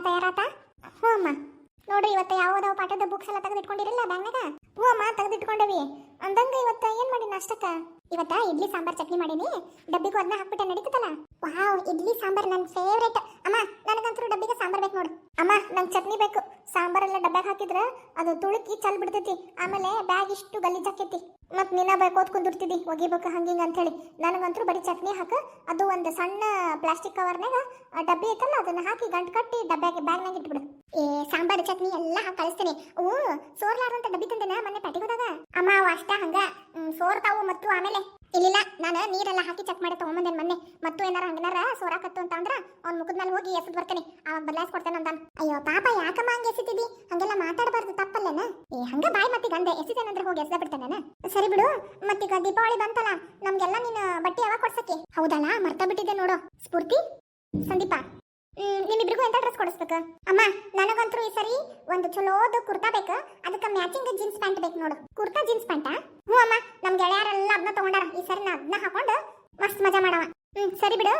ಎಲ್ಲ ತಯಾರಾತ? ಹ್ಞೂ ಅಮ್ಮ. ನೋಡ್ರಿ ಇವತ್ತು ಯಾವುದೋ ಪಾಠದ ಬುಕ್ಸ್ ಎಲ್ಲ ತೆಗೆದಿಟ್ಕೊಂಡಿರಲ್ಲ ಬ್ಯಾಗ್ನಾಗ ಹ್ಞೂ ಅಮ್ಮ, ತೆಗೆದಿಟ್ಕೊಂಡವಿ. ಅಂದಂಗ ಇವತ್ತ ಏನ್ ಮಾಡಿ ನಾಷ್ಟಕ್ಕ? ಇವತ್ತ ಇಡ್ಲಿ ಸಾಂಬಾರ್ ಚಟ್ನಿ ಮಾಡೀನಿ. ಡಬ್ಬಿಗೂ ಅದನ್ನ ಹಾಕ್ಬಿಟ್ಟೆ, ನಡೀತದಲ್ಲ? ವಾವ್, ಇಡ್ಲಿ ಸಾಂಬಾರ್ ನನ್ನ ಫೇವ್ರೇಟ್ ಅಮ್ಮ, ನನಗಂತೂ ಡಬ್ಬಿಗೆ ಸಾಂಬಾರ್ ಬೇಕು ನೋಡು. ಅಮ್ಮ ನಂಗೆ ಚಟ್ನಿ ಬೇಕು. ಸಾಂಬಾರೆಲ್ಲ ಡಬ್ಬಾಗ ಹಾಕಿದ್ರ ಅದು ತುಳುಕಿ ಚಲ್ ಬಿಡ್ತೈತಿ. ಆಮೇಲೆ ಬ್ಯಾಗ್ ಇಷ್ಟು ಗಲೀಜಾಕೈತಿ ಮತ್ ನಿನ್ನ ಬೈಕೋತ್ ಕುಂದಿರ್ತಿದ್ದಿ ಒಗಿಬೇಕು, ಹಂಗಿಂಗ ಅಂತ ಹೇಳಿ ನನಗಂತೂ ಬರೀ ಚಟ್ನಿ ಹಾಕ. ಅದು ಒಂದು ಸಣ್ಣ ಪ್ಲಾಸ್ಟಿಕ್ ಕವರ್ನಾಗ ಡಬ್ಬಿ ಐತಲ್ಲ, ಅದನ್ನ ಹಾಕಿ ಗಂಟು ಕಟ್ಟಿ ಡಬ್ಬ್ಯಾಗ ಬ್ಯಾಗ್ನಾಗ ಇಟ್ಬಿಡು. ಏ, ಸಾಂಬಾರ್, ಚಟ್ನಿ ಎಲ್ಲ ಹಾಕಿ ಕಳಿಸ್ತೀನಿ. ಅವು ಸೋರ್ಲಾರಂತ ಡಬ್ಬಿ ತಂದೆನ ಮೊನ್ನೆ ಪ್ಯಾಟಿಗೆ ಹೋದಾಗ? ಅಮ್ಮ, ಅವ ಅಷ್ಟ ಹಂಗ. ಸೋರ್ತಾವು ಮತ್ತು ಆಮೇಲೆ ಇಲ್ಲಿಲ್ಲ, ನಾನು ನೀರೆಲ್ಲ ಹಾಕಿ ಚೆಕ್ ಮಾಡಿ ತಗೊಂಬಂದೇನ್ ಮೊನ್ನೆ. ಮತ್ತು ಏನಾರ ಹಂಗನಾರ ಸೋರಾಕತ್ತು ಅಂತ ಅಂದ್ರ ಅವ್ನ ಮುಖದ ಮೇಲೆ ಹೋಗಿ ಎಸದ್ ಬರ್ತೇನೆ. ಅವಾಗ ಬದಲಾಯಿಸ್ಕೊಡ್ತೇನೆ ಅಂತಾನ ಅಯ್ಯೋ, ಪಾಪ ಯಾಕಮ್ಮ ಹಂಗೆ ಎಸಿತಿದ್ದಿ ಹಂಗೆಲ್ಲ ಮಾತಾಡಬಾರ್ದು, ತಪ್ಪಲ್ಲೇನ? ಏ, ಹಂಗ ಬಾಯ್ ಮತ್ತೆ ಗಂದೆ ಎಸಿತೇನಂದ್ರೆ ಹೋಗಿ ಎಸ್ದ ಬಿಡ್ತೇನೆ ಸರಿ ಬಿಡು ಮತ್ತೀಗ ದೀಪಾವಳಿ ಬಂತಲ್ಲ, ನಮ್ಗೆಲ್ಲ ನೀನು ಬಟ್ಟೆ ಯಾವಾಗ ಕೊಡ್ಸಕ್ಕೆ? ಹೌದಲ್ಲ, ಮರ್ತಾ ಬಿಟ್ಟಿದ್ದೆ ನೋಡು. ಸ್ಫೂರ್ತಿ? ಸಂದೀಪ ನಿಮ್ಮಿಬ್ರಿಗೂ ಎಂತ ಡ್ರೆಸ್ ಕೊಡಿಸ್ಬೇಕು? ಅಮ್ಮ, ನನಗಂತೂ ಈ ಸರಿ ಒಂದು ಚಲೋದು ಕುರ್ತಾ ಬೇಕು. ಅದಕ್ಕೆ ಮ್ಯಾಚಿಂಗ್ ಜೀನ್ಸ್ ಪ್ಯಾಂಟ್ ಬೇಕು ನೋಡು. ಕುರ್ತಾ ಜೀನ್ಸ್ ಪ್ಯಾಂಟಾ ಹ್ಞೂ ಅಮ್ಮ ನಮ್ಮ ಗೆಳೆಯರೆಲ್ಲ ಅದನ್ನ ತಗೊಂಡಾರ. ಈ ಸರಿ ನಾ ಅದನ್ನ ಹಾಕೊಂಡು ಮಸ್ತ್ ಮಜಾ ಮಾಡವ. ಹ್ಮ್, ಸರಿ ಬಿಡು.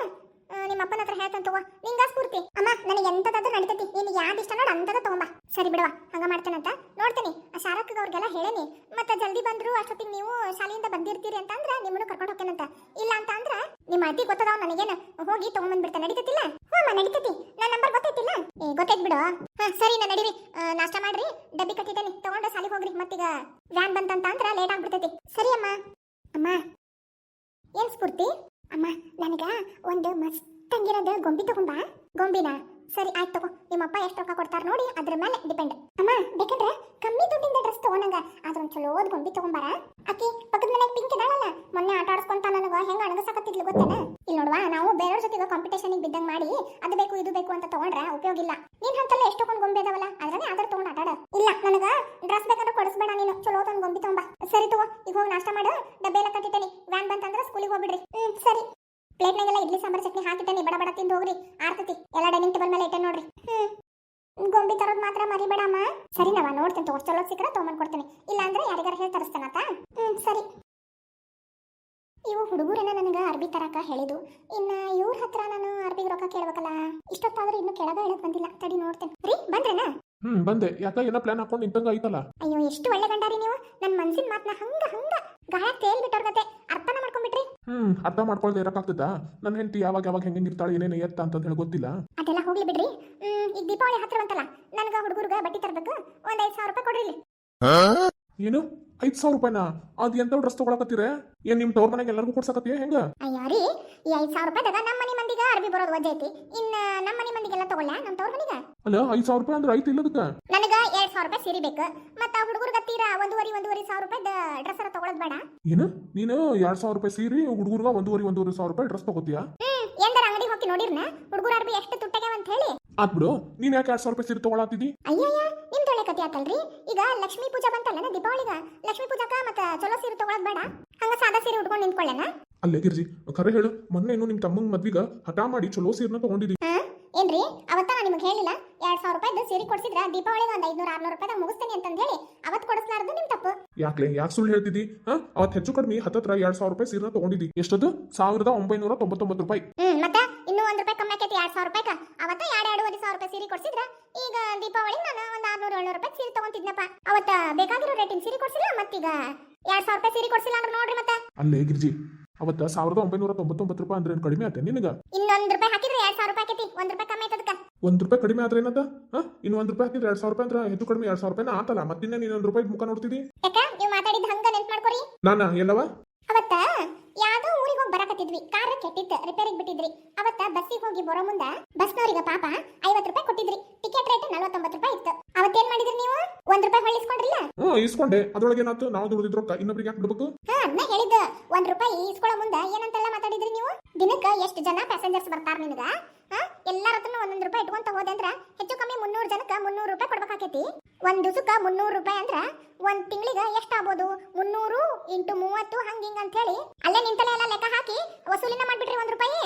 ನಿಮ್ಮ ಅಪ್ಪನ ಹತ್ರ ಹೇಳ್ತಾನೆ ತಗೋ. ನಿಂಗ ಸ್ಫೂರ್ತಿ. ಅಮ್ಮ, ನನಗೆ ಎಂತದಾದ್ರೂ ನಡೀತೈತಿ. ನಿನಗೆ ಯಾವ್ದು ಇಷ್ಟ ನೋಡು, ಅಂಥದ್ದು ತಗೊಂಬ. ಸರಿ ಬಿಡುವ ಹಂಗ ಮಾಡ್ತೇನಂತ ನೋಡ್ತೀನಿ. ಆ ಶಾರಕ್ಗ ಅವ್ರಿಗೆಲ್ಲ ಹೇಳೇನಿ. ಮತ್ತೆ ಜಲ್ದಿ ಬಂದ್ರು ಅಷ್ಟೊತ್ತಿಗೆ ನೀವು ಶಾಲೆಯಿಂದ ಬಂದಿರ್ತೀರಿ ಅಂತ ಅಂದ್ರೆ ನಿಮ್ಮನ್ನು ಕರ್ಕೊಂಡು ಹೋಗ್ತೇನಂತ. ಇಲ್ಲ ಅಂತ ಅಂದ್ರೆ ನಿಮ್ಮ ಅತಿ ಗೊತ್ತದಾವ ನನಗೇನು. ಹೋಗಿ ತಗೊಂಬಂದ್ಬಿಡ್ತೇನೆ ನಡೀತೈತಿಲ್ಲ? ಹ್ಞೂ ಅಮ್ಮ, ನಡೀತೈತಿ. ನನ್ನ ನಂಬರ್ ಗೊತ್ತೈತಿಲ್ಲ ಏ, ಗೊತ್ತೈತ್ ಬಿಡು. ಹಾ, ಸರಿ, ನಾ ನಡೀರಿ. ನಾಷ್ಟ ಮಾಡ್ರಿ. ಡಬ್ಬಿ ಕಟ್ಟಿದ್ದೇನೆ. ತಗೊಂಡು ಸಾಲಿಗೆ ಹೋಗ್ರಿ. ಮತ್ತೀಗ ವ್ಯಾನ್ ಬಂತಂತ ಅಂದ್ರ ಲೇಟ್ ಆಗ್ಬಿಡ್ತೈತಿ. ಸರಿ, ಅಮ್ಮ. ಅಮ್ಮ. ಏನ್ ಸ್ಫೂರ್ತಿ? ಅಮ್ಮ, ನನಗ ಒಂದು ಮಸ್ತ್ ಹಂಗಿರೋದು ಗೊಂಬಿ ತಗೊಂಬಾ ಗೊಂಬಿನ? ಸರಿ, ಆಯ್ತು ತಗೋ. ನಿಮ್ಮಪ್ಪ ಎಷ್ಟು ರೊಕ್ಕ ಕೊಡ್ತಾರ ನೋಡಿ, ಅದ್ರ ಮೇಲೆ ಡಿಪೆಂಡ್ ಅಮ್ಮ, ಬೇಕಂದ್ರೆ ಕಮ್ಮಿ ದುಡ್ಡಿಂದ ಡ್ರೆಸ್ ತಗೊಂಡಂಗ. ಅದ್ರ ಒಂದು ಚಲೋದ್ ಗೊಂಬಿ ತಗೊಂಬಾರ ಹೋಗ್ಬಿಡ್ರಿ. ಹ್ಮ್ ಸರಿ. ಪ್ಲೇಟ್ನಾಗೆಲ್ಲ ಇಡ್ಲಿ ಸಾಂಬಾರ್ ಚಟ್ನಿ ಹಾಕಿದ್ದಾನೆ ಬಡ ಬಡ ತಿಂದು ಹೋಗ್ರಿ. ಆರ್ತತಿ. ಎಲ್ಲ ಡೈನಿಂಗ್ ಟೇಬಲ್ ಮೇಲೆ ಇಟ್ಟೆ ನೋಡ್ರಿ. ಹ್ಮ್. ಗೊಂಬಿ ತರೋದ್ ಮಾತ್ರ ಮರಿಬೇಡಮ್ಮ ಸರಿ ನಾವ ನೋಡ್ತೇನೆ ಚಲೋ ಸಿಕ್ಕರೆ ತೊಗೊಂಡ್ ಕೊಡ್ತೇನೆ. ಇಲ್ಲ ಅಂದ್ರೆ ಯಾರಿಗಾರ ಹೇಳಿ ತರಿಸ್ತಾನತ ಹ್ಮ್ ಸರಿ. ಇವು ಹುಡುಗರನ್ನ ನನಗೆ ಅರ್ಬಿ ತರಕ ಹೇಳಿದು ಇನ್ನ ಇವ್ರ ಹತ್ರ ನಾನು ಅರ್ಬಿಗೆ ರೊಕ್ಕ ಕೇಳ್ಬೇಕಲ್ಲ. ಇಷ್ಟೊತ್ತಾದ್ರೂ ಇನ್ನು ಕೆಳಗ ಹೇಳಕ್ ಬಂದಿಲ್ಲ. ತಡಿ ನೋಡ್ತೇನೆ. ರೀ ಬಂದ್ರೇನ? ಹ್ಮ್ ಬಂದೆ. ಯಾಕ ಏನೋ ಪ್ಲಾನ್ ಹಾಕೊಂಡು ನಿಂತಂಗ ಐತಲ್ಲ ಅಯ್ಯೋ ಎಷ್ಟು ಒಳ್ಳೆ ಗಂಡಾರಿ ನೀವು. ನನ್ನ ಮನ್ಸಿನ ಮಾತನ್ನ ಹಂಗ ಹಂಗ. ಗಾಳ ತೇಲ್ ಬಿಟ್ಟವ್ರ ಕತೆ ಅರ್ಥನ ಮಾಡ್ಕೊಂಡ್ಬಿಟ್ರಿ? ಹ್ಮ್ ಅರ್ಥ ಮಾಡ್ಕೊಳ್ದೆ ಇರಕ್ಕಾಗ್ತದ. ನನ್ನ ಹೆಂಡತಿ ಯಾವಾಗ ಯಾವಾಗ ಹೆಂಗೆ ಇರ್ತಾಳೆ ಏನೇನು ಎತ್ತ ಅಂತ ಹೇಳಿ ಗೊತ್ತಿಲ್ಲ. ಅದೆಲ್ಲ ಹೋಗ್ಲಿ ಬಿಡ್ರಿ. ಹ್ಮ್ ಈಗ ದೀಪಾವಳಿ ಹತ್ರ ಬಂತಲ್ಲ ನನಗ ಹುಡುಗರ್ಗ ಬಟ್ಟಿ ತರ್ಬೇಕು ಒಂದ್ ಐದ್ ಸಾವಿರ ರೂಪಾಯಿ ಕೊಡ್ರಿ ಇಲ್ಲಿ. ಏನು? ಐದ್ ಸಾವಿರ ರೂಪಾಯಿನಾ? ಅದ್ ಎಂತ ಡ್ರೆಸ್ ತಗೊಳಕತ್ತೀರ? ಏನ್ ನಿಮ್ ತವ್ರ ಮನೆಗೆ ಎಲ್ಲರಿಗೂ ಕೊಡ್ಸಕತ್ತೀಯ ಹೆಂಗ? ಅಯ್ಯೋ ರೀ ಈ ಐದ್ ಸಾವಿರ ರೂಪಾಯಿದಾಗ ನಮ್ಮ ಮನೆ ಮಂದಿಗೆ ಅರ್ಬಿ ಬರೋದು ವಜ್ಜೆ ಐತಿ. ಇನ್ನ ನಮ್ಮ ಮನೆ ಮಂದಿಗೆಲ್ಲ ತಗೊಳ್ಳ ನಮ್ಮ ತವ್ರ ಮನೆಗೆ? ಅಲ್ಲ ಐದ್ ಸಾವಿರ ರೂಪಾಯಿ ಅಂದ್ರೆ ಐತಿ ಇಲ್ಲದಕ್ಕ? ನನಗ ಸಾವಿರ ರೂಪಾಯಿ ಸೀರೆ ಬೇಕು ಆ ಹುಡುಗರ್ಗ ಗತ್ತೀರ ಒಂದೂವರೆ ಒಂದೂವರೆ ಸಾವಿರ ರೂಪಾಯಿ ಡ್ರೆಸ್ ಅರ ತಗೊಳ್ಳೋದು ಬೇಡ. ಏನು? ನೀನು ಎರಡ್ ಸಾವಿರ ರೂಪಾಯಿ ಸೀರೆ ಹುಡುಗರ್ಗ ಒಂದೂವರೆ ಒಂದೂವರೆ ಸಾವಿರ ರೂಪಾಯಿ ಡ್ರೆಸ್ ತಗೋತೀಯಾ? ಹ್ಮ್ ಎಂದರ ಅಂಗಡಿ ಹೋಗಿ ನೋಡಿರ್ನ? ಹುಡುಗರ ಅರ್ಬಿ ಎಷ್ಟು ತುಟ್ಟಗೆ ಅಂತ ಹೇಳಿ. ಆತ್ ಬಿಡು. ನೀನ್ ಯಾಕೆ ಎರಡ್ ಸಾವಿರ ರೂಪಾಯಿ ಸೀರೆ ತಗೊಳ್ಳಾತಿದಿ ಅಯ್ಯಯ್ಯ ಒಳ್ಳೆ ಆತಲ್ರಿ? ಈಗ ಲಕ್ಷ್ಮೀ ಪೂಜಾ ಬಂತಲ್ಲ ದೀಪಾವಳಿಗ? ಲಕ್ಷ್ಮೀ ಪೂಜಾಕ ಮತ್ತ ಚಲೋ ಸೀರೆ ತಗೊಳಕ್ ಬೇಡ? ಹಂಗ ಸಾದಾ ಸೀರೆ ಉಟ್ಕೊಂಡು ನಿಂತ್ಕೊಳ್ಳೇನ ಅಲ್ಲೇ ಗಿರ್ಜಿ ಖರೆ ಹೇಳು ಮೊನ್ನೆ ಏನು ನಿಮ್ಮ ತಮ್ಮಂಗ್ ಮದ್ವಿಗ ಹಠ ಮಾಡಿ ಚಲೋ ಸೀರೆನ ತಗೊಂಡಿದಿ? ಹಾ? ಏನ್ರಿ ಅವತ್ತ ನಾನು ನಿಮಗೆ ಹೇಳಿಲ್ಲ ಎರಡ್ ಸಾವಿರ ರೂಪಾಯಿದು ಸೀರೆ ಕೊಡ್ಸಿದ್ರ ದೀಪಾವಳಿಗೆ ಒಂದ್ ಐದ್ನೂರ ಆರ್ನೂರು ರೂಪಾಯಿದಾಗ ಮುಗಿಸ್ತೇನೆ ಅಂತ ಹೇಳಿ ಅವತ್ ಕೊಡಿಸ್ಲಾರ್ದು ನಿಮ್ ತಪ್ಪು. ಯಾಕ್ಲೆ ಯಾಕೆ ಸುಳ್ಳು ಹೇಳ್ತಿದ್ದಿ ಹಾ? ಅವತ್ ಹೆಚ್ಚು ಕಡಿಮೆ ಹತ್ತತ್ರ ಎರಡ್ ಸಾವಿರ ರೂಪಾಯಿ ಸೀರೆನ ತಗೊಂಡಿದ್ದಿ ಎಷ್ಟದು? ಸಾವಿರದ ಒಂಬೈನೂರ ತೊಂಬತ್ತೊಂಬತ್ತು ರೂಪಾಯಿ. ಹ್ಮ್ ಮತ್ತೆ ಇನ್ನೂ ಒಂದ್ ರೂಪಾಯಿ ಕಮ್ಮಿ ಆಕೈತಿ ಎರಡ್ ಸಾವಿರ ರೂಪಾಯಿಕ. ಅವತ್ತ ಸಾವಿರ ರೂಪಾಯಿ ಸೀರೆ ಕೊಡ್ಸಿದ್ರ ಈಗ ದೀಪಾವಳಿ ನಾನು ಒಂದು ಆರ್ನೂರ ಏಳ್ನೂರು ರೂಪಾಯಿ ಸೀರೆ ತಗೊಂತಿದ್ನಪ್ಪ. ಅವತ್ತ ಬೇಕಾಗಿರೋ ರೇಟಿನ ಸೀರೆ ಕೊಡ್ಸಿಲ್ಲ ಮತ್ತೀಗ ಎರಡ್ ಸಾವಿರ ರೂಪಾಯಿ ಸೀರೆ ಕೊಡ್ಸಿಲ್ಲ ಅಂದ್ರೆ ನೋಡ್ರಿ ಮತ್ತೆ. ಅಲ್ಲೇ ಗಿರ್ಜಿ ಅವತ್ತ ಸಾವಿರದ ಒಂಬೈನೂರ ತೊಂಬತ್ತೊಂಬತ್ತು ರೂಪಾಯಿ ಅಂದ್ರೆ ಏನು ಕಡಿಮೆ ಆತೆ ನಿನಗ? ಇನ್ನೊಂದು ರೂಪಾಯಿ ಹಾಕಿದ್ರೆ ಎರಡ್ ಸಾವಿರ ರೂಪಾಯಿ ಆಕೈತಿ ಒಂದ್ ರೂಪಾಯಿ ಕಮ್ಮಿ ಆಯ್ತದಕ್ಕ ಒಂದ್ ರೂಪಾಯಿ ಕಡಿಮೆ ಆದ್ರೆ ಏನದ ಹಾ? ಇನ್ನು ಒಂದ್ ರೂಪಾಯಿ ಹಾಕಿದ್ರೆ ಎರಡ್ ಸಾವಿರ ರೂಪಾಯಿ ಅಂದ್ರೆ ಹೆಚ್ಚು ಕಡಿಮೆ ಎರಡ್ ಸಾವಿರ ರೂಪಾಯಿ ಆತಲ್ಲ ಮತ್ತಿನ್ನ ನೀನ್ ಒಂದ್ ರೂಪಾಯಿ ಮುಖ ನೋಡ್ತಿದಿ? ಯಾಕ ನೀವು ಮಾತಾಡಿದ ಹಂಗ ನೆನ್ಪ್ ಮಾಡ್ಕೊರಿ. ನಾನ ಎಲ್ಲವ? ಅವತ್ತ ಊರಿಗೆ ಕಾರ್ ಕೆಟ್ಟಿತ್ತು ರಿಪೇರಿಗೆ ಬಿಟ್ಟಿದ್ರಿ. ಅವತ್ತ ಬಸ್ಸಿಗೆ ಹೋಗಿ ಬರೋ ಮುಂದ ಬಸ್ನವ್ರಿಗೆ ಪಾಪ ಐವತ್ ರೂಪಾಯಿ ಕೊಟ್ಟಿದ್ರಿ. ಟಿಕೆಟ್ ರೇಟ್ ನಲ್ವತ್ತೊಂಬತ್ತು ರೂಪಾಯಿ ಇತ್ತು. ಅವತ್ತೇನ್ ಮಾಡಿದ್ರಿ ನೀವು? ಒಂದ್ ರೂಪಾಯಿ ಹೊಳಿಸ್ಕೊಂಡ್ರಿಲ್ಲ ಹ್ಮ್ ಇಸ್ಕೊಂಡೆ. ಅದ್ರೊಳಗೆ ಏನಾಯ್ತು? ನಾವು ದುಡ್ದಿದ್ ರೊಕ್ಕ ಇನ್ನೊಬ್ರಿಗೆ ಯಾಕೆ ಬಿಡ್ಬೇಕು? ಹಾ ಅದನ್ನ ಹೇಳಿದ್ದು ಒಂದ್ ರೂಪಾಯಿ ಇಸ್ಕೊಳ್ಳೋ ಮುಂದ ಏನಂತೆಲ್ಲ ಮಾತಾಡಿದ್ರಿ ನೀವು? ದಿನಕ್ಕ ಎಷ್ಟು ಜನ ಪ್ಯಾಸೆಂಜರ್ಸ್ ಬರ್ತಾರ ನಿನಗ? ಎಲ್ಲಾರ ಹತ್ರನು ಒಂದೊಂದ್ ರೂಪಾಯಿ ಇಟ್ಕೊಂತ ಹೋದೆ ಅಂದ್ರ ಹೆಚ್ಚು ಕಮ್ಮಿ ಮುನ್ನೂರು ಜನಕ್ಕೆ ಮುನ್ನೂರು ರೂಪಾಯಿ ಕೊಡ್ಬೇಕಾಕೈತಿ? ಒಂದು ದಿವಸಕ್ಕ ಮುನ್ನೂರು ರೂಪಾಯಿ ಅಂದ್ರ ಒಂದ್ ತಿಂಗಳಿಗೆ ಎಷ್ಟಾಗ್ಬೋದು ಮುನ್ನೂರು ಇಂಟು ಮೂವತ್ತು ಹಂಗ ಹಿಂಗ ಅಂತ ಹೇಳಿ ಅಲ್ಲೇ ನಿಂತಲೇ ಎಲ್ಲ ಲೆಕ್ಕ ಹಾಕಿ ವಸೂಲಿನ ಮಾಡಿಬಿಟ್ರಿ ಒಂದ್ ರೂಪಾಯಿ.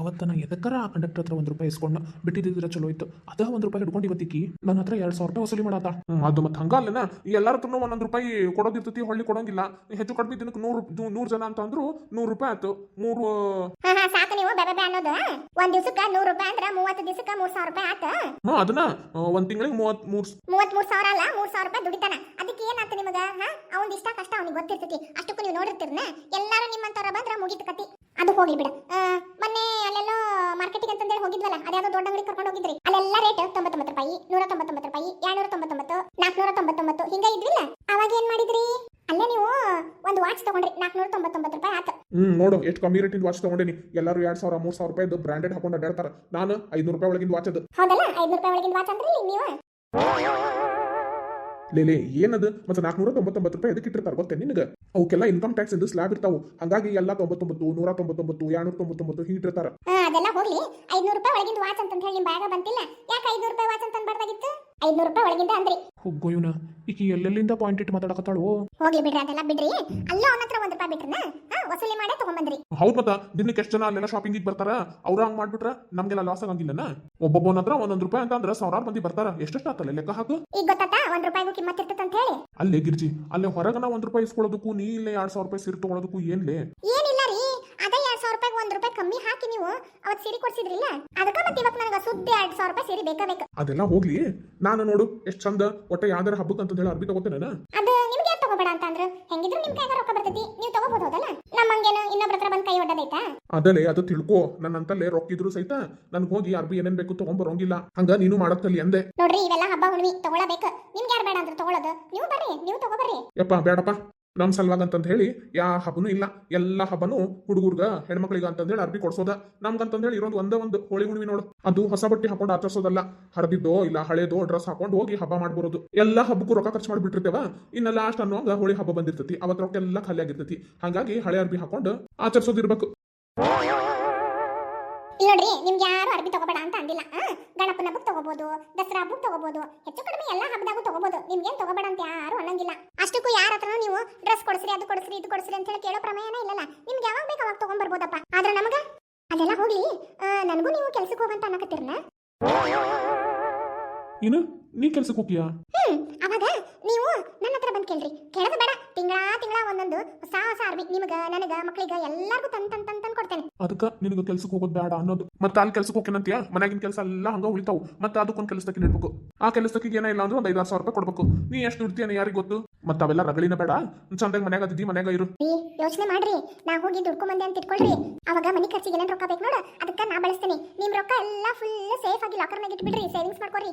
ಅವತ್ತ ನಾ ಎದಕ್ಕರ ಆ ಕಂಡಕ್ಟರ್ ಹತ್ರ ಒಂದು ರೂಪಾಯಿ ಇಸ್ಕೊಂಡು ಬಿಟ್ಟಿದ್ದಿದ್ರೆ ಚಲೋ ಇತ್ತು. ಅದ ಒಂದು ರೂಪಾಯಿ ಹಿಡ್ಕೊಂಡು ಇವತ್ತಿಕ್ಕಿ ನನ್ನ ಹತ್ರ ಎರಡು ಸಾವಿರ ರೂಪಾಯಿ ವಸೂಲಿ ಮಾಡಾತ. ಅದು ಮತ್ತೆ ಹಂಗಲ್ಲನ ಎಲ್ಲರ ಹತ್ರನೂ ಒಂದೊಂದು ರೂಪಾಯಿ ಕೊಡೋದಿರ್ತತಿ ಹೊಳ್ಳಿ ಕೊಡೋಂಗಿಲ್ಲ. ಹೆಚ್ಚು ಕಡಿಮೆ ದಿನಕ್ಕೆ ನೂರು ನೂರು ಜನ ಅಂತ ಅಂದ್ರು ನೂರು ರೂಪಾಯಿ ಆಯ್ತು. ಮೂರು ಸಾಕು ನೀವು ಬೆಬೆ ಅನ್ನೋದು. ಒಂದ್ ದಿವಸಕ್ಕೆ ನೂರು ರೂಪಾಯಿ ಅಂದ್ರೆ ಮೂವತ್ತು ದಿವಸಕ್ಕೆ ಮೂರ್ ಸಾವಿರ ರೂಪಾಯಿ ಆತ. ಹಾ ಅದನ್ನ ಒಂದ್ ತಿಂಗಳಿಗೆ ಮೂವತ್ ಮೂರ್ ಮೂವತ್ ಮೂರ್ ಸಾವಿರ ಅಲ್ಲ ಮೂರ್ ಸಾವಿರ ರೂಪಾಯಿ ದುಡಿತಾನ. ಅದಕ್ಕೆ ಏನಾತ ನಿಮಗ ಹಾ? ಅವ್ನ್ ಇಷ್ಟ ಕಷ್ಟ ಅವ್ನಿಗೆ ಗೊತ್ತಿರ್ತೈತಿ. ಅಷ್ಟಕ್ಕೂ ನೀವು ನೋಡಿರ್ತೀರ್ನ? ಎಲ್ಲಾರು ನಿಮ್ಮಂತವ್ರ ಬಂದ್ರ ಮುಗಿತು ಕತಿ. ಅದು ಹೋಗ್ಲಿ ಬಿಡ. ಮೊನ್ನೆ ಅಲ್ಲೆಲ್ಲೋ ಮಾರ್ಕೆಟಿಂಗ್ ಅಂತಂದೇಳಿ ಹೋಗಿದ್ವಲ್ಲ ಅದ್ಯಾವುದೋ ದೊಡ್ಡ ಅಂಗಡಿ ಕರ್ಕೊಂಡು ಹೋಗಿದ್ರಿ. ಅಲ್ಲೆಲ್ಲ ರೇಟ್ ತೊಂಬತ್ತೊಂಬತ್ತು ರೂಪಾಯಿ ನೂರ ತೊಂಬತ್ತೊಂಬತ್ತು ರೂಪಾಯಿ ಎರಡ್ನೂರ ತೊಂಬತ್ತೊಂಬತ್ತು ನಾಲ್ಕುನೂರ ತೊಂಬತ್ತೊಂಬತ್ತು ಹಿಂಗ ಇದ್ವಿಲ್ಲ ಅವಾಗ ಏನ್ ಮಾಡಿದ್ರಿ? ಅಲ್ಲೇ ನೀವು ಒಂದು ವಾಚ್ ತಗೊಂಡ್ರಿ ನಾಲ್ಕುನೂರ ತೊಂಬತ್ತೊಂಬತ್ತು ರೂಪಾಯಿ ಆತ. ಹ್ಮ್ ನೋಡು ಎಷ್ಟು ಕಮ್ಮಿ ರೇಟಿಂದ ವಾಚ್ ತಗೊಂಡೇನಿ. ಎಲ್ಲರೂ ಎರಡ್ ಸಾವಿರ ಮೂರ್ ಸಾವಿರ ರೂಪಾಯಿ ಬ್ರಾಂಡೆಡ್ ಹಾಕೊಂಡು ಅಡ್ಡಾಡ್ತಾರ ನಾನು ಐದ್ನೂರು ರೂಪಾಯಿ ಒಳಗಿಂದ ವಾಚ್ ಅದು. ಹೌದಲ್ಲ ಐದು ರೂಪಾಯಿ ಒಳಗಿನ ವಾಚ್ ಅಂದ್ರೆ ನೀವು? ಲೇಲೆ ಏನದು? ಮತ್ತೆ ನಾಲ್ಕುನೂರ ತೊಂಬತ್ತೊಂಬತ್ತು ರೂಪಾಯಿ ಎದಕ್ಕೆ ಇಟ್ಟಿರ್ತಾರೆ ಗೊತ್ತೆ ನಿನಗೆ? ಅವಕ್ಕೆಲ್ಲ ಇನ್ಕಮ್ ಟ್ಯಾಕ್ಸ್ ಇದು ಸ್ಲಾಬ್ ಇರ್ತಾವು. ಹಂಗಾಗಿ ಎಲ್ಲ ತೊಂಬತ್ತೊಂಬತ್ತು ನೂರ ತೊಂಬತ್ತೊಂಬತ್ತು ಎರಡ್ನೂರ ತೊಂಬತ್ತೊಂಬತ್ತು ಹಿಂಗೆ ಇಟ್ಟಿರ್ತಾರ ಹಾ ಅದೆಲ್ಲ ಹೋಗ್ಲಿ. ಐದ್ನೂರು ರೂಪಾಯಿ ಒಳಗಿಂದ ವಾಚ್ ಅಂತ ಹೇಳಿ ನಿಮ್ ಬ್ಯಾಗ ಬಂತಿಲ್ಲ? ಯಾಕೆ ಐದ್ನೂರು ರೂಪಾಯಿ ವಾಚ್ ಅಂತ ಅನ್ಬಾರ್ದಾಗಿತ್ತು ಐದ್ನೂರು ರೂಪಾಯಿ ಒಳಗಿಂದ ಅಂದ್ರಿ. ಹೋಗೋ ಇವನ. ಈಕಿ ಎಲ್ಲೆಲ್ಲಿಂದ ಪಾಯಿಂಟ್ ಇಟ್ಟು ಮಾತಾಡಕತ್ತಾಳು? ಹೋಗ್ಲಿ ಬಿಡ್ರಿ ಅದೆಲ್ಲ ಬಿಡ್ರಿ. ಅಲ್ಲೋ ಅವನ ಹತ್ರ ಒಂದ್ ರೂಪಾಯಿ ಬಿಟ್ರನ? ಹಾ ವಸೂಲಿ ಮಾಡೇ ತಗೊಂಬಂದ್ರಿ. ಹೌದ್ ಮತ್ತ. ದಿನಕ್ಕೆ ಎಷ್ಟು ಜನ ಅಲ್ಲೆಲ್ಲ ಶಾಪಿಂಗಿಗೆ ಬರ್ತಾರ? ಅವ್ರ ಹಂಗ್ ಮಾಡ್ಬಿಟ್ರ? ನಮ್ಗೆಲ್ಲ ಲಾಸ್ ಆಗಂಗಿಲ್ಲನ? ಒಬ್ಬೊಬ್ಬನ ಹತ್ರ ಒಂದೊಂದು ರೂಪಾಯಿ ಅಂತ ಅಂದ್ರೆ ಸಾವಿರಾರು ಮಂದಿ ಬರ್ತಾರ. ಎಷ್ಟೆಷ್ಟು ಆತಲ್ಲ ಲೆಕ್ಕ ಹಾಕು? ಈಗ ಗೊತ್ತಾತ? ಒಂದ್ ರೂಪಾಯಿಗೂ ಕಿಮ್ಮತ್ ಇರ್ತದ ಅಂತ ಹೇಳಿ. ಅಲ್ಲೇ ಗಿರ್ಜಿ ಅಲ್ಲೇ ಹೊರಗನ ಒಂದ್ ರೂಪಾಯಿ ಇಸ್ಕೊಳ್ಳೋದಕ್ಕೂ ನೀ ಇಲ್ಲೇ ಎರಡ್ ಸಾವಿರ ರೂಪಾಯಿ ಸೀರೆ ತಗೊಳೋದಕ್ಕೂ ಏನ್ಲೇ? ಏನಿಲ್ಲ ರೀ ಅದ ಎರಡ್ ಸಾವಿರ ರೂಪಾಯಿ ಒಂದ್ ರೂಪಾಯಿ ಕಮ್ಮಿ ಹಾಕಿ ನೀವು ಅವತ್ ಸೀರೆ ಕೊಡ್ಸಿದ್ರಿಲ್ಲ? ಅದಕ್ಕ ಮತ್ತೆ ಇವಾಗ ನನಗೆ ಸುದ್ದಿ ಎರಡ್ ಸಾವಿರ ರೂಪಾಯಿ ಸೀರೆ ಬೇಕ ಬೇಕು ಅದೆಲ್ಲ ಹೋಗ್ಲಿ. ನಾನು ನೋಡು ಎಷ್ಟು ಚಂದ ಒಟ್ಟ ಯಾವ್ದಾರ ಹಬ್ಬಕ್ಕೆ ಅಂತ ಹೇಳಿ ಅರ್ಬಿ ತಗೋತೇನೆ ಅದು ನಿಮ್ಗೆ ಯಾಕೆ ತಗೋಬೇಡ ಅಂತ ಅಂದ್ರೆ? ಹೆಂಗಿದ್ರು ನಿಮ್ ಕೈಗ ರೊಕ್ಕ ಬರ್ತೈತಿ ನೀವು ತಗೋಬಹುದು ಹೌದಲ್ಲ ನಮ್ಮಂಗೇನು ಇನ್ನೊಬ್ರ ಹತ್ರ ಬಂದ್ ಕೈ ಒಡ್ಡದೈತಾ? ಅದಲ್ಲೇ ಅದು ತಿಳ್ಕೊ. ರೊಕ್ಕ ಇದ್ರು ಸಹಿತ ನನ್ಗೆ ಹೋಗಿ ಅರ್ಬಿ ಏನೇನ್ ಬೇಕು ತಗೊಂಬರೋಂಗಿಲ್ಲ. ಹಂಗ ನೀನು ಮಾಡತ್ತಲ್ಲಿ ಅಂದೆ. ನೋಡ್ರಿ ಇವೆಲ್ಲ ಹಬ್ಬ ಹುಣ್ಣಿಮೆ ತಗೊಳಬೇಕು. ನಿಮ್ಗೆ ಯಾರು ಬೇಡ ಅಂದ್ರೆ ತಗೊಳ್ಳೋದು ನೀವು ಬರ್ರಿ ನೀವು ತಗೋಬರ್ರಿ. ಯಪ್ಪ ಬೇಡಪ್ಪ. ನಮ್ ಸಲುವಾಗ ಅಂತಂದ್ ಹೇಳಿ, ಯಾ ಹಬ್ಬನೂ ಇಲ್ಲ. ಎಲ್ಲ ಹಬ್ಬನು ಹುಡುಗರ್ಗ ಹೆಣ್ಮಕ್ಳಿಗ ಅಂತಂದ್ ಹೇಳಿ ಅರ್ಬಿ ಕೊಡ್ಸೋದ. ನಮ್ಗಂತಂದೇಳಿ ಇರೋದು ಒಂದೇ ಒಂದು ಹೋಳಿ ಹುಣ್ಣಿಮೆ ನೋಡು. ಅದು ಹೊಸ ಬಟ್ಟೆ ಹಾಕೊಂಡು ಆಚರಿಸೋದಲ್ಲ. ಹರಿದಿದ್ದೋ ಇಲ್ಲ ಹಳೇದೋ ಡ್ರೆಸ್ ಹಾಕೊಂಡು ಹೋಗಿ ಹಬ್ಬ ಮಾಡ್ಬರೋದು. ಎಲ್ಲ ಹಬ್ಬಕ್ಕೂ ರೊಕ್ಕ ಖರ್ಚು ಮಾಡಿಬಿಟ್ಟಿರ್ತೇವ. ಇನ್ನ ಲಾಸ್ಟ್ ಅನ್ನೋಂಗ ಹೋಳಿ ಹಬ್ಬ ಬಂದಿರ್ತೈತಿ. ಅವತ್ ರೊಕ್ಕ ಎಲ್ಲ ಖಾಲಿ ಆಗಿರ್ತೈತಿ ಹಾಗಾಗಿ ಹಳೆ ಅರ್ಬಿ ಹಾಕೊಂಡು ಆಚರಿಸೋದಿರ್ಬೇಕು ಇಲ್ಲ ನೋಡ್ರಿ ನಿಮ್ಗೆ ಯಾರು ಅರ್ಬಿ ತಗೋಬೇಡ ಅಂತ ಅಂದಿಲ್ಲ? ಗಣಪನ ಬುಕ್ ತಗೋಬಹುದು ದಸರಾ ಹಬ್ಬಕ್ಕೆ ತಗೋಬಹುದು ಹೆಚ್ಚು ಕಡಿಮೆ ಎಲ್ಲ ಹಬ್ಬದಾಗೂ ತಗೋಬಹುದು ನಿಮ್ಗೇನ್ ತಗೋಬೇಡ ಅಂತ ಯಾರು ಅನ್ನಂಗಿಲ್ಲ. ಅಷ್ಟಕ್ಕೂ ಯಾರ ಹತ್ರ ನೀವು ಡ್ರೆಸ್ ಕೊಡ್ಸ್ರಿ ಅದು ಕೊಡ್ಸ್ರಿ ಇದು ಕೊಡ್ಸ್ರಿ ಅಂತ ಹೇಳಿ ಕೇಳೋ ಪ್ರಮೇಯನ ಇಲ್ಲಲ್ಲ. ನಿಮ್ಗೆ ಯಾವಾಗ ಬೇಕು ಅವಾಗ ತಗೊಂಡ್ಬರ್ಬೋದಪ್ಪ ಆದ್ರೆ ನಮಗ ಅದೆಲ್ಲ ಹೋಗ್ಲಿ. ನನಗೂ ನೀವು ಕೆಲ್ಸಕ್ಕೆ ಹೋಗಂತ ಅನ್ನಕತ್ತಿರ್ನ. ಏನು? ನೀ ಕೆಲ್ಸಕ್ಕೆ ಹೋಗ್ತೀಯಾ? ಹ್ಮ್ ಅವಾಗ ನೀವು ನನ್ನ ಹತ್ರ ಬಂದ್ ಕೇಳ್ರಿ. ಕೇಳೋದು ಬೇಡ. ತಿಂಗಳಾ ತಿಂಗಳಾ ಒಂದೊಂದು ಹೊಸ ಹೊಸ ಅರ್ಬಿ ನಿಮಗ ನನಗ ಮಕ್ಕಳಿಗ ಎಲ್ಲಾರ್ಗೂ ತನ್ ತನ್ ತನ್ ತನ್ ಕೊಡ್ತೇನೆ. ಅದಕ್ಕ ನಿನಗೆ ಕೆಲ್ಸಕ್ಕೆ ಹೋಗೋದು ಬೇಡ ಅನ್ನೋದು. ಮತ್ತೆ ಅಲ್ಲಿ ಕೆಲ್ಸಕ್ಕೆ ಹೋಗ್ತೇನಂತೀಯ ಮನ್ಯಾಗಿನ ಕೆಲಸ ಎಲ್ಲ ಹಂಗ ಉಳಿತಾವು. ಮತ್ತೆ ಅದಕ್ಕೊಂದು ಕೆಲಸಕ್ಕೆ ಇಡ್ಬೇಕು. ಆ ಕೆಲಸಕ್ಕೆ ಏನ ಇಲ್ಲ ಅಂದ್ರೆ ಒಂದು ಐದಾರು ಸಾವಿರ ರೂಪಾಯಿ ಕೊಡ್ಬೇಕು. ನೀ ಎಷ್ಟು ದುಡ್ತೀಯ ಯಾರಿಗೆ ಗೊತ್ತು? ಮತ್ತೆ ಅವೆಲ್ಲ ರಗಳಿನ ಬೇಡ. ಚಂದಾಗ ಮನ್ಯಾಗ ಅದಿದ್ದಿ ಮನ್ಯಾಗ ಇರು. ಯೋಚನೆ ಮಾಡ್ರಿ. ನಾ ಹೋಗಿ ದುಡ್ಕೊಂಬಂದೆ ಅಂತ ಇಟ್ಕೊಳ್ರಿ. ಅವಾಗ ಮನಿ ಖರ್ಚಿಗೆ ಏನೇನ್ ರೊಕ್ಕ ಬೇಕು ನೋಡ. ಅದಕ್ಕ ನಾ ಬಳಸ್ತೇನೆ. ನಿಮ್ ರೊಕ್ಕ ಎಲ್ಲ ಫುಲ್ ಸೇಫ್ ಆಗಿ ಲಾಕರ್ನಾಗ ಇಟ್ಬಿಡ್ರಿ. ಸೇವಿಂಗ್ಸ್ ಮಾಡ್ಕೊರಿ.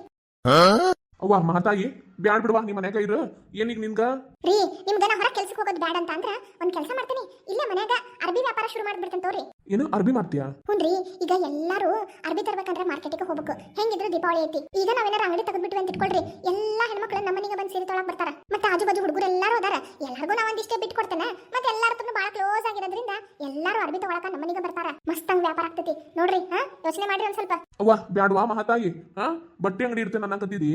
ಅವ್ವ ಮಾತಾಯಿ ಬ್ಯಾಡ್ ಬಿಡುವ ನಿಮ್ಮ ಮನ್ಯಾಗ ಇರು. ಏನೀಗ ನಿನ್ಗ? ರೀ ನಿಮ್ಗ ನಾ ಹೊರ ಕೆಲ್ಸಕ್ಕೆ ಹೋಗೋದು ಬ್ಯಾಡ ಅಂತ ಅಂದ್ರ ಒಂದ್ ಕೆಲಸ ಮಾಡ್ತೀನಿ. ಇಲ್ಲೇ ಮನ್ಯಾಗ ಅರ್ಬಿ ವ್ಯಾಪಾರ ಶುರು ಮಾಡ್ಬಿಡ್ತೇನೆ ತೋರಿ. ಏನು ಅರ್ಬಿ ಮಾಡ್ತೀಯಾ? ಹುನ್ರಿ ಈಗ ಎಲ್ಲಾರು ಅರ್ಬಿ ತರ್ಬೇಕಂದ್ರ ಮಾರ್ಕೆಟಿಗೆ ಹೋಗ್ಬೇಕು. ಹೆಂಗಿದ್ರು ದೀಪಾವಳಿ ಐತಿ. ಈಗ ನಾವೇನಾರ ಅಂಗಡಿ ತೆಗೆದ್ಬಿಟ್ವಿ ಅಂತ ಇಟ್ಕೊಳ್ರಿ. ಎಲ್ಲಾ ಹೆಣ್ಮಕ್ಳು ನಮ್ಮ ಮನೆಗೆ ಬಂದು ಸೀರೆ ತೊಳಕ್ ಬರ್ತಾರ. ಮತ್ತೆ ಆಜು ಬಾಜು ಹುಡುಗರು ಎಲ್ಲಾರು ಅದಾರ. ಎಲ್ಲರಿಗೂ ನಾ ಒಂದಿಷ್ಟೇ ಬಿಟ್ಟು ಕೊಡ್ತೇನೆ. ಮತ್ತೆ ಎಲ್ಲಾರ ಬಹಳ ಕ್ಲೋಸ್ ಆಗಿರೋದ್ರಿಂದ ಎಲ್ಲಾರು ಅರ್ಬಿ ತಗೊಳಕ ನಮ್ಮ ಮನೆಗೆ ಬರ್ತಾರ. ಮಸ್ತ್ ಹಂಗ್ ವ್ಯಾಪಾರ ಆಗ್ತೈತಿ. ನೋಡ್ರಿ ಹಾ ಯೋಚನೆ ಮಾಡ್ರಿ ಒಂದ್ ಸ್ವಲ್ಪ. ಅವ್ವ ಬ್ಯಾಡ್ವಾ ಮಹಾತಾಯಿ? ಹಾ ಬಟ್ಟೆ ಅಂಗಡಿ ಇರ್ತೇನೆ ಅನ್ನಕತ್ತಿದಿ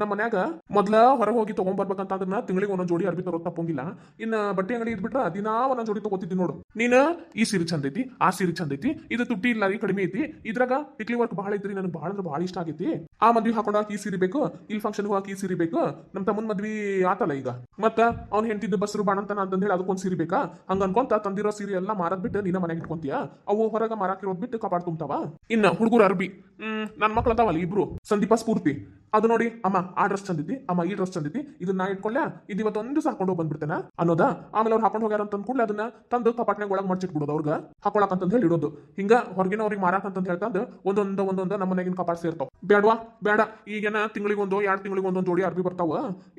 ನಮ್ಮ ಮನ್ಯಾಗ ಮೊದ್ಲ ಹೊರಗೆ ಹೋಗಿ ತಗೊಂಡ್ಬರ್ಬೇಕಂತ ಅದನ್ನ ತಿಂಗಳಿಗೆ ಒಂದೊಂದು ಜೋಡಿ ಅರ್ಬಿ ತರೋದು ತಪ್ಪಂಗಿಲ್ಲ. ಇನ್ನ ಬಟ್ಟೆ ಅಂಗಡಿ ಇದ್ಬಿಟ್ರ ದಿನಾ ಒಂದೊಂದು ಜೋಡಿ ತಗೋತಿದ್ದಿ ನೋಡು. ನೀನು ಈ ಸೀರೆ ಚಂದ ಐತಿ ಆ ಸೀರೆ ಚಂದ ಐತಿ ಇದು ತುಟ್ಟಿ ಇಲ್ಲ ರೀ ಕಡಿಮೆ ಐತಿ, ಇದ್ರಾಗ ಟಿಕ್ಲಿ ವರ್ಕ್ ಬಹಳ ಇದ್ರಿ ನನಗೆ ಬಹಳ ಅಂದ್ರೆ ಬಹಳ ಇಷ್ಟ ಆಗೈತಿ. ಆ ಮದ್ವಿ ಹಾಕೊಂಡ ಈ ಸೀರೆ ಬೇಕು, ಇಲ್ಲಿ ಫಂಕ್ಷನ್ ಹೋಗಿ ಈ ಸೀರೆ ಬೇಕು ನಮ್ಮ ತಮ್ಮನ ಮದ್ವಿ ಆತಲ್ಲ ಈಗ. ಮತ್ತ ಅವ್ನ ಹೆಂಡತಿದ್ದ ಬಸ್ರು ಬಾಣಂತನ ಅಂತಂದ್ ಹೇಳಿ ಅದಕ್ಕೊಂದ್ ಸೀರೆ ಬೇಕಾ? ಹಂಗ ಅನ್ಕೊಂತ ತಂದಿರೋ ಸೀರೆ ಎಲ್ಲ ಮಾರದ್ ಬಿಟ್ಟು ನಿನ್ನ ಮನೆಗೆ ಇಟ್ಕೊಂತೀಯ? ಅವು ಹೊರಗ ಮಾರಾಕಿರೋದ್ ಬಿಟ್ಟು ಕಾಪಾಡ್ ತುಂಬ್ತಾವ? ಇನ್ನ ಹುಡುಗರು ಅರ್ಬಿ. ಹ್ಮ್, ನನ್ ಮಕ್ಳು ಅದಾವಲ್ಲ ಇಬ್ರು, ಸಂದೀಪ ಸ್ಫೂರ್ತಿ. ಅದು ನೋಡಿ, ಅಮ್ಮ ಆ ಡ್ರೆಸ್ ಚಂದಿದ್ದಿ ಅಮ್ಮ ಈ ಡ್ರೆಸ್ ಚಂದಿದ್ದಿ ಇದನ್ನ ನಾ ಇಟ್ಕೊಳ್ಳ ಇದು ಇವತ್ತು ಒಂದು ದಿವಸ ಹಾಕೊಂಡು ಬಂದ್ಬಿಡ್ತೇನೆ? ಅನ್ನೋದ? ಆಮೇಲೆ ಅವ್ರು ಹಾಕೊಂಡು ಹೋಗ್ಯಾರ ಅಂತ ಕೂಡ ಅದನ್ನ ತಂದು ಕಪಾಟ್ನಾಗ ಒಳಗ್ ಮಡ್ಚಿಟ್ಬಿಡೋದು ಅವ್ರಿಗೆ. ಹಾಕೊಳಕ್ ಅಂತ ಹೇಳಿ ಇಡೋದು. ಹಿಂಗ ಹೊರಗಿನ ಅವ್ರಿಗೆ ಮಾರಾಕ ಅಂತ ಹೇಳ್ತಂದು ಒಂದೊಂದ ಒಂದೊಂದ ನಮ್ಮ ಮನೆಗಿನ ಕಪಾಟ್ ಸೇರ್ತಾವ. ಬೇಡವಾ ಬೇಡ ಈಗೇನ ತಿಂಗಳಿಗೊಂದು ಎರಡು ತಿಂಗಳಿಗೆ ಒಂದೊಂದು ಜೋಡಿ ಅರ್ಬಿ ಬರ್ತಾವ.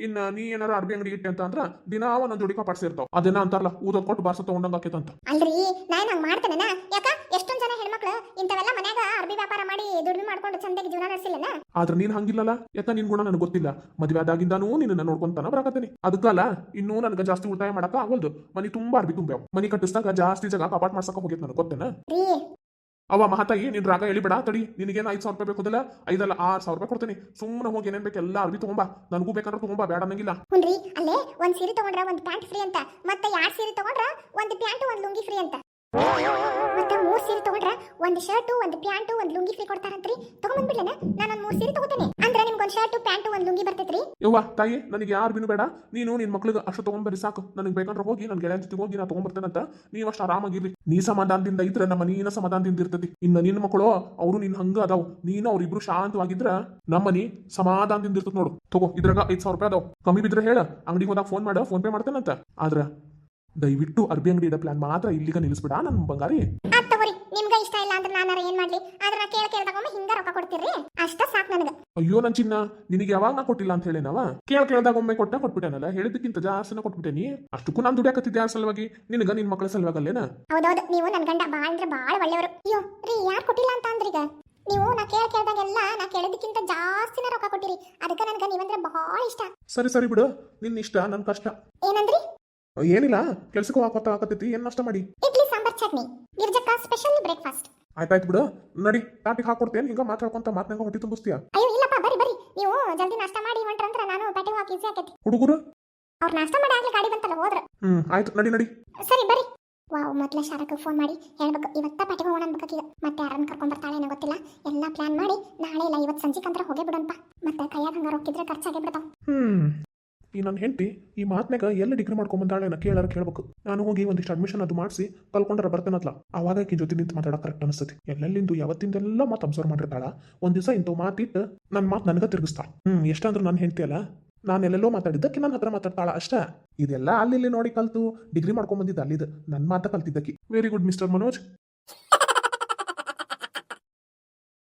ಇನ್ನ ನೀ ಏನಾರ ಅರ್ಬಿ ಅಂಗಡಿ ಇಟ್ಟೆ ಅಂತ ಅಂದ್ರ ದಿನಾ ಒಂದೊಂದು ಜೋಡಿ ಕಪಾಟ್ ಸೇರ್ತಾವ. ಅದನ್ನ ಅಂತಾರಲ್ಲ ಊದೋದ್ ಕೊಟ್ಟು ಬಾರ್ಸ ತಗೊಂಡಂಗ ಆಕೇತಂತ ಅಲ್ರಿ ನಾನ್ ಹಂಗ್ ಮಾಡ್ತೇನೆ ಯಾಕ? ಎಷ್ಟೊಂದ್ ಜನ ಹೆಣ್ಮಕ್ಳು ಇಂಥವೆಲ್ಲ ಮನ್ಯಾಗ ಅರ್ಬಿ ವ್ಯಾಪಾರ ಮಾಡಿ ದುಡಿಮೆ ಮಾಡ್ಕೊಂಡು ಚಂದಾಗಿ ಜೀವನ ನಡೆಸಿಲ್ಲನ? ಆದ್ರೆ ನೀನ್ ಹಂಗಿಲ್ಲಲ್ಲ ಯಾಕ ನಿನ್ ಗುಣ ನನಗೆ ಗೊತ್ತಿಲ್ಲ. ಮದುವೆ ಆದಾಗಿಂದಾನೂ ನಿನ್ನ ನೋಡ್ಕೊಂತಾನ ಬರಾಕತ್ತೀನಿ. ಅದಕ್ಕಲ್ಲ ಇನ್ನೂ ನನಗೆ ಜಾಸ್ತಿ ಉಳಿತಾಯ ಮಾಡಕ ಆಗೋಲ್ದು. ಮನಿ ತುಂಬಾ ಅರ್ಬಿ ತುಂಬ್ಯಾವ. ಮನಿ ಕಟ್ಟಿಸಿದಾಗ ಜಾಸ್ತಿ ಜಾಗ ಕಪಾಟ್ ಮಾಡ್ಸಕ ಹೋಗಿತ್ತು ನನಗೆ ಗೊತ್ತೇನ? ಅವ ಮಹತಾಯಿ ನಿನ್ ರಾಗ ಎಳಿಬೇಡ ತಡಿ. ನಿನಗೇನು ಐದು ಸಾವಿರ ರೂಪಾಯಿ ಬೇಕೋದಲ್ಲ ಐದಲ್ಲ ಆರು ಸಾವಿರ ರೂಪಾಯಿ ಕೊಡ್ತೀನಿ. ಸುಮ್ಮನೆ ಹೋಗಿ ಏನೇನ್ ಬೇಕು ಎಲ್ಲ ಅರ್ಬಿ ತಗೊಂಬಾ. ನನಗೂ ಬೇಕಂದ್ರೆ ತಗೊಂಬಾ ಬೇಡ ಅನ್ನಂಗಿಲ್ಲ. ಹುನ್ರಿ ಅಲ್ಲೇ ಒಂದ್ ಸೀರೆ ತಗೊಂಡ್ರ ಒಂದ್ ಪ್ಯಾಂಟ್ ಫ್ರೀ ಅಂತ. ಮತ್ತೆ ಸೀರೆ ತಗೊಂಡ್ರ? ಒಂದ್ ಪ್ಯಾಂಟ್ ಒಂದ್ ಲುಂಗಿ ಫ್ರೀ ಅಂತ. ಒಂದ್ ಶರ್ಟ್ ಒಂದು ಪ್ಯಾಂಟ್ ಒಂದು ಲುಂಗಿ ಫ್ರೀ ಕೊಡ್ತಾರಂತ್ರಿ. ತಗೊಂಡ್ಬಂದ್ಬಿಡ್ಲೇನ ನಾನು ಒಂದು ಮೂರು ಸೀರೆ ತಗೋತೇನೆ. ಅಂದ್ರೆ ನಿಮ್ಗೆ ಒಂದು ಶರ್ಟ್ ಪ್ಯಾಂಟ್ ಒಂದು ಲುಂಗಿ ಬರ್ತೈತ್ರಿ? ಯವ್ವ ತಾಯಿ ನನಗೆ ಯಾರು ಬಿನು ಬೇಡ. ನೀನು ನಿನ್ ಮಕ್ಳಿಗೆ ಅಷ್ಟು ತಗೊಂಡ್ಬರಿ ಸಾಕು. ನನಗೆ ಬೇಕಂದ್ರೆ ಹೋಗಿ ನನ್ನ ಗೆಳೆಯ ಜೊತೆ ಹೋಗಿ ನಾ ತಗೊಂಡ್ಬರ್ತೇನಂತ ನೀವು ಅಷ್ಟು ಆರಾಮಾಗಿರ್ಲಿ ನೀ ಸಮಾಧಾನದಿಂದ ಇದ್ರೆ ನಮ್ಮ ನೀನ ಸಮಾಧಾನದಿಂದ ಇರ್ತೈತಿ. ಇನ್ನು ನಿನ್ನ ಮಕ್ಕಳು ಅವರು ನಿನ್ ಹಂಗ ಅದಾವ. ನೀನು ಅವ್ರಿಬ್ರು ಶಾಂತವಾಗಿದ್ರ ನಮ್ಮನಿ ಸಮಾಧಾನದಿಂದ ಇರ್ತದ ನೋಡು. ತಗೋ ಇದ್ರಾಗ ಐದ್ ಸಾವಿರ ರೂಪಾಯಿ ಅದಾವ್. ಕಮ್ಮಿ ಬಿದ್ರೆ ಹೇಳ. ಅಂಗಡಿಗೆ ಹೋದಾಗ ಫೋನ್ ಮಾಡ ಫೋನ್ ಪೇ ಮಾಡ್ತೇನಂತ. ಆದ್ರ ದಯವಿಟ್ಟು ಅರ್ಬಿ ಅಂಗಡಿ ಇಡೋ ಪ್ಲಾನ್ ಮಾತ್ರ ಇಲ್ಲಿಗ ನಿಲ್ಲಿಸ್ಬಿಡ ನನ್ನ ಬಂಗಾರಿ. ನಾನಾರ ಏನ್ ಮಾಡ್ಲಿ? ಆದ್ರೆ ನಾ ಕೇಳ ಕೇಳ್ದಾಗೊಮ್ಮೆ ಹಿಂಗ ರೊಕ್ಕ ಕೊಡ್ತೀರಿ ಅಷ್ಟ ಸಾಕ್ ನನಗ. ಅಯ್ಯೋ ನನ್ ಚಿನ್ನ ನಿನಗೆ ಯಾವಾಗ ನಾ ಕೊಟ್ಟಿಲ್ಲ ಅಂತ ಹೇಳೇನವ? ಕೇಳ ಕೇಳ್ದಾಗ ಒಮ್ಮೆ ಕೊಟ್ಟ ಕೊಟ್ಬಿಟ್ಟೇನಲ್ಲ ಹೇಳಿದ್ದಕ್ಕಿಂತ ಜಾಸ್ತಿನ ಕೊಟ್ಬಿಟ್ಟೇನಿ ಅಷ್ಟಕ್ಕೂ ನಾನ್ ದುಡಿಯಾಕತ್ತಿದ್ದೆ ಆ ಸಲುವಾಗಿ. ನಿನಗ ನಿನ್ ಮಕ್ಕಳ ಸಲುವಾಗಲ್ಲೇನ? ಹೌದೌದು ನೀವು ನನ್ ಗಂಡ ಬಾಳ ಅಂದ್ರೆ ಬಾಳ ಒಳ್ಳೆಯವರು. ಅಯ್ಯೋ ರೀ ಯಾರು ಕೊಟ್ಟಿಲ್ಲ ಅಂತ ಅಂದ್ರೀಗ ನೀವು ನಾ ಕೇಳ ಕೇಳ್ದಾಗೆಲ್ಲ ನಾ ಕೇಳಿದ್ದಕ್ಕಿಂತ ಜಾಸ್ತಿನ ರೊಕ್ಕ ಕೊಟ್ಟಿರಿ. ಅದಕ್ಕೆ ನನ್ಗ ನೀವಂದ್ರೆ ಬಹಳ ಇಷ್ಟ. ಸರಿ ಸರಿ ಬಿಡು. ನಿನ್ ಇಷ್ಟ ನನ್ ಕಷ್ಟ. ಏನಂದ್ರಿ? ಏನಿಲ್ಲ ಕೆಲ್ಸಕ್ಕೂ ಹಾಕೋತ ಹಾಕತ್ತೈತಿ. ಏನ್ ನಷ್ಟ ಮಾಡಿ? ಇಡ್ಲಿ ಸಾಂಬಾರ್ ಚಟ್ನಿ. ಗಿರ್ಜಕ್ಕ ಸ್ಪೆಷಲ್ ಬ್ರೇಕ್ಫಾಸ್ಟ್ ಆಯ್ತಾಯ್ತು ಬಿಡು. ನಡಿ ಟಾಪಿಕ್ ಹಾಕೊಡ್ತೇನೆ. ಹಿಂಗ ಮಾತಾಡ್ಕೊಂತ ಮಾತನಾಗ ಹೊಟ್ಟಿ ತುಂಬಿಸ್ತೀಯ? ಅಯ್ಯೋ ಇಲ್ಲಪ್ಪ ಬರಿ ಬರಿ ನೀವು ಜಲ್ದಿ ನಾಷ್ಟ ಮಾಡಿ ಹೊಂಟ್ರಂದ್ರ ನಾನು ಪೆಟ್ಟಿಗೆ ಹಾಕಿ ಈಸಿ ಆಕೈತಿ ಹುಡುಗರು? ಅವ್ರು ನಾಷ್ಟ ಮಾಡಿ ಆಗ್ಲಿ ಗಾಡಿ ಬಂತಲ್ಲ ಹೋದ್ರ. ಹ್ಮ್ ಆಯ್ತು ನಡಿ ನಡಿ. ಸರಿ ಬರಿ ವಾವ್ ಮೊದಲ ಶಾರಕ್ಕೆ ಫೋನ್ ಮಾಡಿ ಹೇಳ್ಬೇಕು. ಇವತ್ತ ಪೆಟ್ಟಿಗೆ ಹೋಗೋಣ ಅನ್ಬೇಕೀಗ ಮತ್ತೆ ಯಾರನ್ನ ಕರ್ಕೊಂಡ್ ಬರ್ತಾಳೆ ಏನೋ ಗೊತ್ತಿಲ್ಲ. ಎಲ್ಲ ಪ್ಲಾನ್ ಮಾಡಿ ನಾಳೆ ಇಲ್ಲ ಇವತ್ತು ಸಂಜೆಕಂತ್ರ ಹೋಗೇ ಬಿಡೋಣಪ್ಪ ಮತ್ತೆ ಕೈಯಾಗ ಹಂಗ ರೊಕ್ಕಿದ್ರೆ ಖರ್ಚಾಗೇ ಬಿಡ್ತಾವ. ಹ್ಮ್. ಈ ನನ್ನ ಹೆಂಡತಿ ಈ ಮಾತ್ನಾಗ ಎಲ್ಲಿ ಡಿಗ್ರಿ ಮಾಡ್ಕೊಂಬಂದಾಳೆ ನಾ ಕೇಳಾರ ಕೇಳ್ಬೇಕು. ನಾನು ಹೋಗಿ ಒಂದಿಷ್ಟು ಅಡ್ಮಿಷನ್ ಅದು ಮಾಡಿಸಿ ಕಲ್ಕೊಂಡ್ರೆ ಬರ್ತೇನತ್ಲ. ಅವಾಗ ಆಕಿ ಜೊತೆ ನಿಂತು ಮಾತಾಡೋ ಕರೆಕ್ಟ್ ಅನಿಸ್ತೈತಿ. ಎಲ್ಲೆಲ್ಲಿಂದು ಯಾವತ್ತಿಂದೆಲ್ಲ ಮಾತು ಅಬ್ಸರ್ವ್ ಮಾಡಿರ್ತಾಳ, ಒಂದ್ ದಿವಸ ಇಂಥವು ಮಾತಿಟ್ಟು ನನ್ನ ಮಾತು ನನಗೆ ತಿರುಗಿಸ್ತಾಳ ಹ್ಮ್, ಎಷ್ಟಂದ್ರೂ ನನ್ನ ಹೆಂಡತಿ ಅಲ್ಲ? ನಾನು ಎಲ್ಲೆಲ್ಲೋ ಮಾತಾಡಿದ್ದಕ್ಕೆ ನನ್ನ ಹತ್ರ ಮಾತಾಡ್ತಾಳ ಅಷ್ಟೇ. ಇದೆಲ್ಲ ಅಲ್ಲಿ ನೋಡಿ ಕಲ್ತು, ಡಿಗ್ರಿ ಮಾಡ್ಕೊಂಡ್ ಬಂದಿದ್ದ ಅಲ್ಲಿದ್ದು ನನ್ನ ಮಾತ ಕಲ್ತಿದ್ದಕ್ಕೆ. Very good mister Manoj